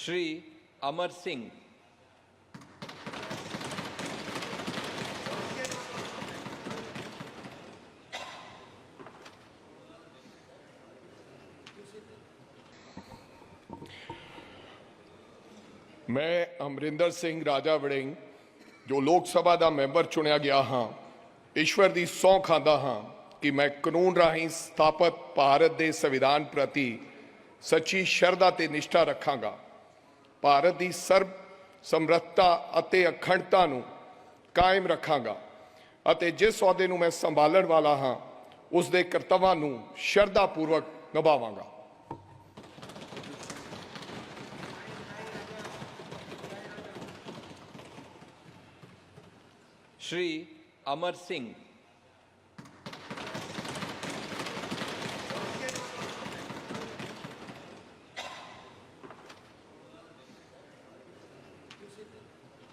ਸ਼੍ਰੀ ਅਮਰ ਸਿੰਘ ਮੈਂ ਅਮਰਿੰਦਰ ਸਿੰਘ ਰਾਜਾ ਵੜਿੰਗ, ਜੋ ਲੋਕ ਸਭਾ ਦਾ ਮੈਂਬਰ ਚੁਣਿਆ ਗਿਆ ਹਾਂ, ਈਸ਼ਵਰ ਦੀ ਸੌਂ ਖਾਂਦਾ ਹਾਂ ਕਿ ਮੈਂ ਕਾਨੂੰਨ ਰਾਹੀਂ ਸਥਾਪਿਤ ਭਾਰਤ ਦੇ ਸੰਵਿਧਾਨ ਪ੍ਰਤੀ ਸੱਚੀ ਸ਼ਰਧਾ ਤੇ ਨਿਸ਼ਠਾ ਰੱਖਾਂਗਾ। ਭਾਰਤ ਦੀ ਸਰਬ ਸਮਰੱਥਾ ਅਤੇ ਅਖੰਡਤਾ ਨੂੰ ਕਾਇਮ ਰੱਖਾਂਗਾ ਅਤੇ ਜਿਸ ਅਹੁਦੇ ਨੂੰ ਮੈਂ ਸੰਭਾਲਣ ਵਾਲਾ ਹਾਂ, ਉਸ ਦੇ ਕਰਤੱਵਾਂ ਨੂੰ ਸ਼ਰਧਾ ਪੂਰਵਕ ਨਿਭਾਵਾਂਗਾ। ਸ਼੍ਰੀ ਅਮਰ ਸਿੰਘ